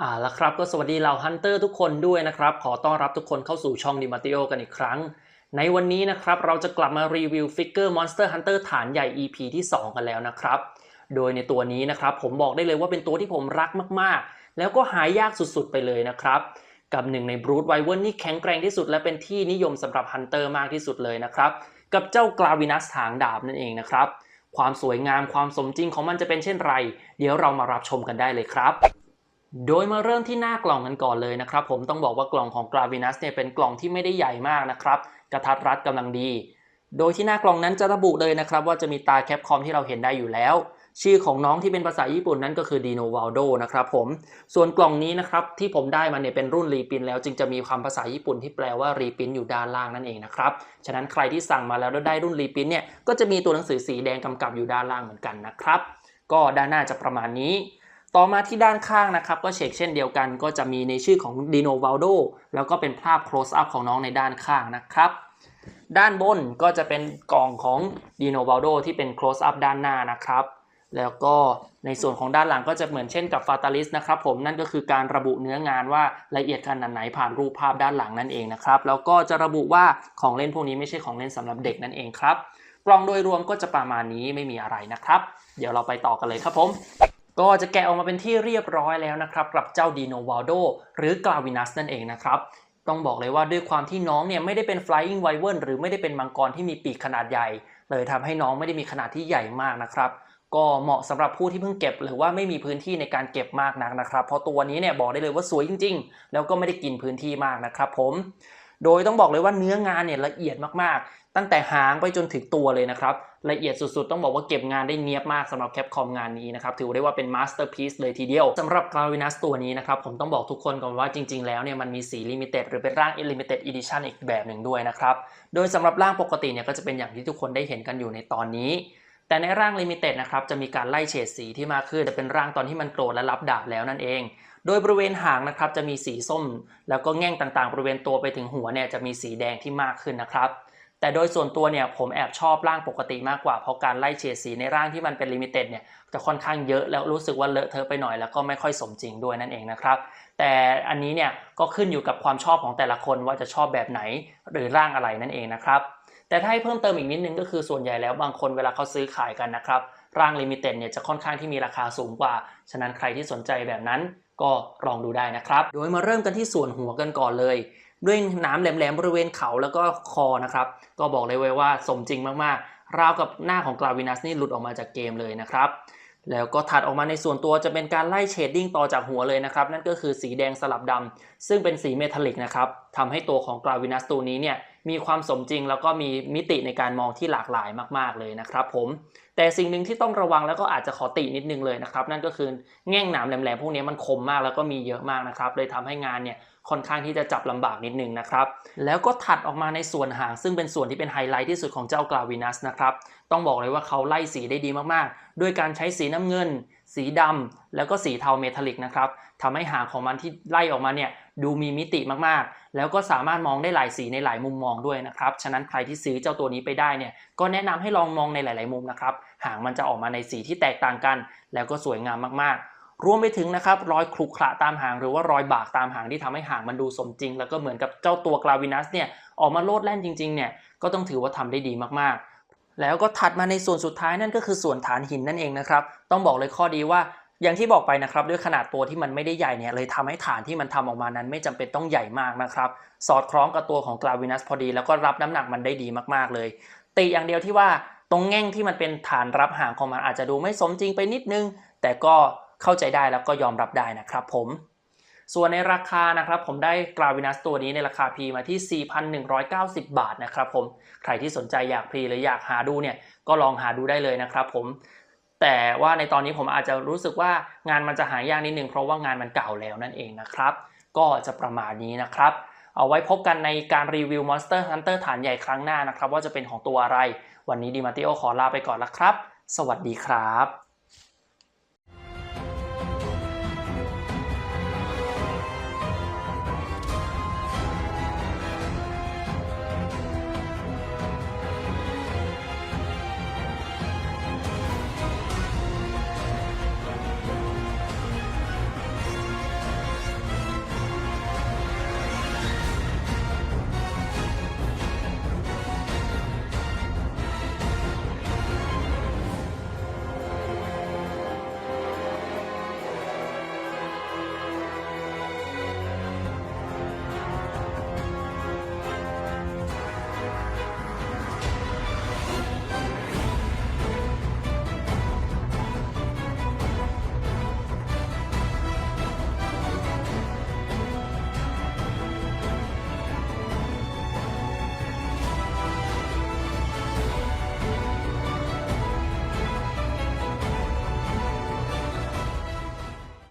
อ่าล้วครับก็สวัสดีเหล่าฮันเตอร์ทุกคนด้วยนะครับ ขอต้อนรับทุกคนเข้าสู่ช่องดิมาติโอกันอีกครั้ง ในวันนี้นะครับเราจะกลับมารีวิวฟิกเกอร์ Monster Hunter ฐานใหญ่ EP ที่ 2 กันแล้วนะครับ โดยในตัวนี้นะครับผมบอกได้เลยว่าเป็นตัวที่ผมรักมากๆ แล้วก็หายากสุดๆไปเลยนะครับ กับหนึ่งในบรูดไวเวอร์นี่แข็งแกร่งที่สุด และเป็นที่นิยมสำหรับฮันเตอร์มากที่สุดเลยนะครับ กับเจ้ากลาวินัสหางดาบนั่นเองนะครับความสวยงามความสมจริงของมันจะเป็นเช่นไร เดี๋ยวเรามารับชมกันได้เลยครับ โดยมาเริ่มที่หน้ากล่องกันก่อนเลยนะครับ ผมต้องบอกว่ากล่องของ Gravinas เนี่ยเป็นกล่องที่ไม่ได้ใหญ่มากนะครับ กระทัดรัดกำลังดี โดยที่หน้ากล่องนั้นจะระบุเลยนะครับ ว่าจะมีตาแคปคอมที่เราเห็นได้อยู่แล้ว ชื่อของน้องที่เป็นภาษาญี่ปุ่นนั้นก็คือ Dino Valdo นะครับผมส่วนกล่องนี้นะครับที่ผมได้มาเนี่ยเป็นรุ่นรีพินแล้ว จึงจะมีคำภาษาญี่ปุ่นที่แปลว่ารีพินอยู่ด้านล่างนั่นเองนะครับฉะนั้นใครที่สั่งมาแล้วแล้วได้รุ่นรีพินเนี่ยก็จะมีตัวหนังสือสีแดงกำกับอยู่ด้านล่างเหมือนกันนะครับก็ด้านหน้าจะประมาณนี้ ต่อมาที่ด้านข้างนะครับก็เช็คเช่นเดียวกันก็จะมีในชื่อของ Dino Valdo แล้วก็เป็นภาพ close up ของน้องในด้านข้างนะครับ ด้านบนก็จะเป็นกล่องของ Dino Valdo ที่เป็น close up ด้านหน้านะครับ แล้วก็ในส่วนของด้านหลังก็จะเหมือนเช่นกับ Fatalis นะครับผมนั่นก็คือการระบุเนื้องานว่าละเอียดขนาดไหนผ่านรูปภาพด้านหลังนั่นเองนะครับแล้วก็จะระบุว่าของเล่นพวกนี้ไม่ใช่ของเล่นสำหรับเด็กนั่นเองครับกล่องโดยรวมก็จะประมาณนี้ไม่มีอะไรนะครับ เดี๋ยวเราไปต่อกันเลยครับผม ก็จะแกะออกมาเป็นที่เรียบร้อยแล้วนะครับกับเจ้าดีโนวาลโดหรือกลาวินัสนั่นเองนะครับต้องบอกเลยว่าด้วยความที่น้องเนี่ยไม่ได้เป็น flying wyvern หรือไม่ได้เป็นมังกรที่มีปีกขนาดใหญ่ เลยทำให้น้องไม่ได้มีขนาดที่ใหญ่มากนะครับ ก็เหมาะสำหรับผู้ที่เพิ่งเก็บ หรือว่าไม่มีพื้นที่ในการเก็บมากนักนะครับ เพราะตัวนี้เนี่ยบอกได้เลยว่าสวยจริง ๆ แล้วก็ไม่ได้กินพื้นที่มากนะครับผม โดยต้องบอกเลยว่าเนื้องานเนี่ยละเอียดมากๆ ตั้งแต่หางไปจนถึงตัวเลยนะครับ ละเอียดสุดๆ ต้องบอกว่าเก็บงานได้เนียบมากสำหรับแคปคอมงานนี้นะครับ ถือได้ว่าเป็นมาสเตอร์พีซเลยทีเดียวสำหรับกราวินัสตัวนี้นะครับ ผมต้องบอกทุกคนก่อนว่าจริงๆ แล้วเนี่ยมันมีสีลิมิเต็ดหรือเป็นร่าง limited edition อีกแบบหนึ่งด้วยนะครับ โดยสำหรับร่างปกติเนี่ยก็จะเป็นอย่างที่ทุกคนได้เห็นกันอยู่ในตอนนี้ แต่ในร่างลิมิเต็ดนะครับจะมีการไล่เฉดสีที่มากขึ้นจะเป็นร่างตอนที่มันโกรธและรับดาบแล้วนั่นเอง โดยบริเวณหางนะครับจะมีสีส้ม แล้วก็แง่งต่างๆ บริเวณตัวไปถึงหัวเนี่ยจะมีสีแดงที่มากขึ้นนะครับแต่โดยส่วนตัวเนี่ยผมแอบชอบร่างปกติมากกว่าเพราะการไล่เฉดสีในร่างที่มันเป็นลิมิเต็ดเนี่ยจะค่อนข้างเยอะแล้วรู้สึกว่าเลอะเทอะไปหน่อยแล้วก็ไม่ค่อยสมจริงด้วยนั่นเองนะครับ แต่อันนี้เนี่ยก็ขึ้นอยู่กับความชอบของแต่ละคนว่าจะชอบแบบไหนหรือร่างอะไรนั่นเองนะครับ แต่ถ้าให้เพิ่มเติมอีกนิดนึงก็คือส่วนใหญ่แล้วบางคนเวลาเขาซื้อขายกันนะครับร่างลิมิเต็ดเนี่ยจะค่อนข้างที่มีราคาสูงกว่า ฉะนั้นใครที่สนใจแบบนั้นก็ลองดูได้นะครับ โดยมาเริ่มกันที่ส่วนหัวกันก่อนเลย ด้วยน้ำแหลมๆบริเวณเขาแล้วก็คอนะครับก็บอกเลยไว้ว่าสมจริงมากๆ ราวกับหน้าของกลาวินัสนี่หลุดออกมาจากเกมเลยนะครับแล้วก็ถัดออกมาในส่วนตัวจะเป็นการไล่เชดดิ้งต่อจากหัวเลยนะครับ นั่นก็คือสีแดงสลับดำซึ่งเป็นสีเมทัลลิกนะครับทำให้ตัวของกลาวินัสตัวนี้เนี่ย มีความสมจริง แล้วก็มีมิติในการมองที่หลากหลายมาก ๆเลยนะครับผมแต่สิ่งหนึ่งที่ต้องระวังแล้วก็อาจจะขอตินิดนึงเลยนะครับ นั่นก็คือแง่งหนามแหลมๆพวกนี้มันคมมากแล้วก็มีเยอะมากนะครับเลยทำให้งานเนี่ยค่อนข้างที่จะจับลำบากนิดนึงนะครับแล้วก็ถัดออกมาในส่วนหาง ซึ่งเป็นส่วนที่เป็นไฮไลท์ที่สุดของเจ้ากลาวินัสนะครับต้องบอกเลยว่าเขาไล่สีได้ดีมากๆ ด้วยการใช้สีน้ำเงิน สีดำแล้วก็สีเทาเมทัลลิกนะครับทำให้หางของมันที่ไล่ออกมาเนี่ยดูมีมิติมากๆ แล้วก็สามารถมองได้หลายสีในหลายมุมมองด้วยนะครับ ฉะนั้นใครที่ซื้อเจ้าตัวนี้ไปได้เนี่ยก็แนะนำให้ลองมองในหลาย ๆ มุมนะครับ หางมันจะออกมาในสีที่แตกต่างกัน แล้วก็สวยงามมากๆรวมไปถึงนะครับรอยคลุขระตามหางหรือว่ารอยบากตามหางที่ทำให้หางมันดูสมจริง แล้วก็เหมือนกับเจ้าตัวกลาวินัสเนี่ยออกมาโลดแล่นจริงๆเนี่ยก็ต้องถือว่าทำได้ดีมากๆ แล้วก็ถัดมาในส่วนสุดท้ายนั่นก็คือส่วนฐานหินนั่นเองนะครับ ต้องบอกเลยข้อดีว่าอย่างที่บอกไปนะครับด้วยขนาดตัวที่มันไม่ได้ใหญ่เนี่ยเลยทำให้ฐานที่มันทำออกมานั้น ไม่จำเป็นต้องใหญ่มากนะครับ สอดคล้องกับตัวของกลาวินัสพอดี แล้วก็รับน้ำหนักมันได้ดีมากๆเลย ติอย่างเดียวที่ว่าตรงแง่งที่มันเป็นฐานรับหางของมันอาจจะดูไม่สมจริงไปนิดนึง แต่ก็เข้าใจได้แล้วก็ยอมรับได้นะครับผม ส่วนในราคานะครับผมได้กราวินัสตัวนี้ในราคาพีมาที่ 4,190 บาทนะครับผมใครที่สนใจอยากพรีหรืออยากหาดูเนี่ยก็ลองหาดูได้เลยนะครับผมแต่ว่าในตอนนี้ผมอาจจะรู้สึกว่างานมันจะหายากนิดนึงเพราะว่างานมันเก่าแล้วนั่นเองนะครับ ก็จะประมาณนี้นะครับ เอาไว้พบกันในการรีวิว Monster Hunter ฐานใหญ่ครั้งหน้านะครับ ว่าจะเป็นของตัวอะไร วันนี้ดีมาติโอขอลาไปก่อนละครับ สวัสดีครับ